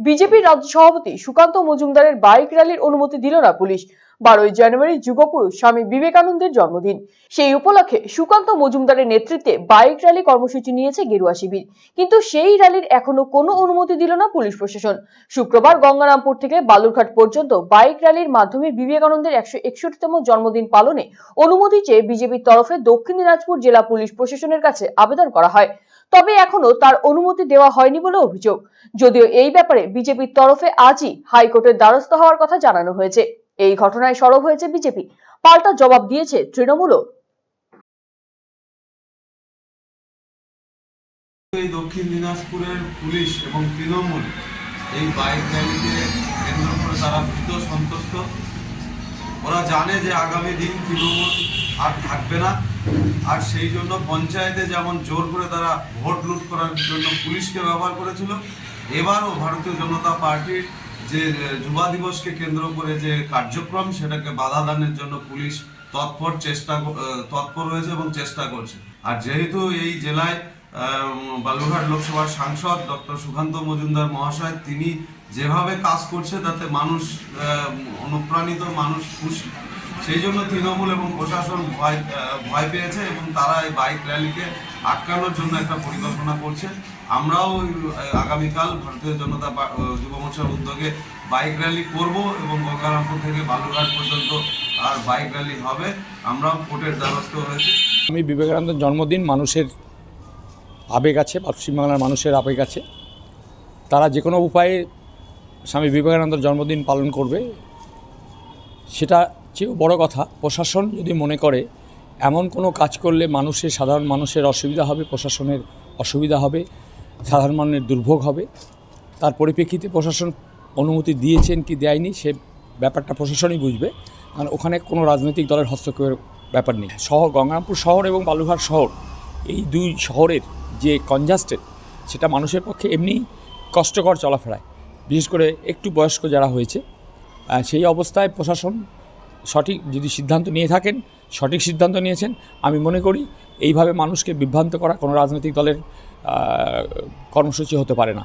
বিজেপির রাজ্য সভাপতি সুকান্ত মজুমদারের বাইক র্যালির অনুমতি দিল না পুলিশ। বারোই জানুয়ারি যুগপুরুষ স্বামী বিবেকানন্দের জন্মদিন। সেই উপলক্ষে সুকান্ত মজুমদারের নেতৃত্বে বাইক র্যালি কর্মসূচি নিয়েছে গেরুয়া শিবির। কিন্তু সেই র্যালির এখনও কোনো অনুমতি দিল না পুলিশ প্রশাসন। শুক্রবার গঙ্গারামপুর থেকে বালুরঘাট পর্যন্ত বাইক র্যালির মাধ্যমে বিবেকানন্দের একশো একষট্টিতম জন্মদিন পালনে অনুমতি চেয়ে বিজেপির তরফে দক্ষিণ দিনাজপুর জেলা পুলিশ প্রশাসনের কাছে আবেদন করা হয়। তবে এখনও তার অনুমতি দেওয়া হয়নি বলে অভিযোগ। যদিও এই ব্যাপারে বিজেপির তরফে আজই হাইকোর্টের দ্বারস্থ হওয়ার কথা জানানো হয়েছে। এই ঘটনায় সরব হয়েছে বিজেপি। পাল্টা জবাব দিয়েছে তৃণমূলও। এই দক্ষিণ দিনাজপুরের পুলিশ এবং তৃণমূল এই বাইক র্যালিকে কেন্দ্র করে তারা ভীত সন্তুষ্ট ওরা জানে যে আগামী দিন তৃণমূল আর থাকবে না। আর সেই জন্য পঞ্চায়েতে যেমন জোর করে তারা ভোট লুট করার জন্য পুলিশকে ব্যবহার করেছিল, এবারও ভারতীয় জনতা পার্টির যে যুবা দিবসকে কেন্দ্র করে যে কার্যক্রম, সেটাকে বাধা দানের জন্য পুলিশ তৎপর চেষ্টা তৎপর হয়েছে এবং চেষ্টা করছে। আর যেহেতু এই জেলায় বালুরঘাট লোকসভার সাংসদ ডক্টর সুকান্ত মজুমদার মহাশয়, তিনি যেভাবে কাজ করছে, তাতে মানুষ অনুপ্রাণিত, মানুষ খুশি। সেই জন্য তৃণমূল এবং প্রশাসন ভয় ভয় পেয়েছে এবং তারা এই বাইক র্যালিকে আটকানোর জন্য একটা পরিকল্পনা করছে। আমরাও আগামীকাল ভারতীয় জনতা যুব মোর্চার উদ্যোগে বাইক র্যালি করব এবং গঙ্গারামপুর থেকে বালুরঘাট পর্যন্ত আর বাইক র্যালি হবে। আমরাও কোর্টের দ্বারস্থ হয়েছি। আমি বিবেকানন্দের জন্মদিন মানুষের আবেগ আছে, পশ্চিমবাংলার মানুষের আবেগ আছে। তারা যে কোনো উপায়ে স্বামী বিবেকানন্দের জন্মদিন পালন করবে, সেটা চেয়েও বড় কথা, প্রশাসন যদি মনে করে এমন কোনো কাজ করলে মানুষের সাধারণ মানুষের অসুবিধা হবে, প্রশাসনের অসুবিধা হবে, সাধারণ মানুষের দুর্ভোগ হবে, তার পরিপ্রেক্ষিতে প্রশাসন অনুমতি দিয়েছেন কি দেয়নি, সে ব্যাপারটা প্রশাসনই বুঝবে। কারণ ওখানে কোনো রাজনৈতিক দলের হস্তক্ষেপের ব্যাপার নেই। শহর, গঙ্গারামপুর শহর এবং বালুঘাট শহর, এই দুই শহরের যে কনজাস্টেড সেটা মানুষের পক্ষে এমনি কষ্টকর চলাফেরায়। বিশেষ করে একটু বয়স্ক যারা হয়েছে সেই অবস্থায় প্রশাসন সঠিক যদি সিদ্ধান্ত নিয়ে থাকেন, সঠিক সিদ্ধান্ত নিয়েছেন, আমি মনে করি এইভাবে মানুষকে বিভ্রান্ত করা কোনো রাজনৈতিক দলের কর্মসূচি হতে পারে না।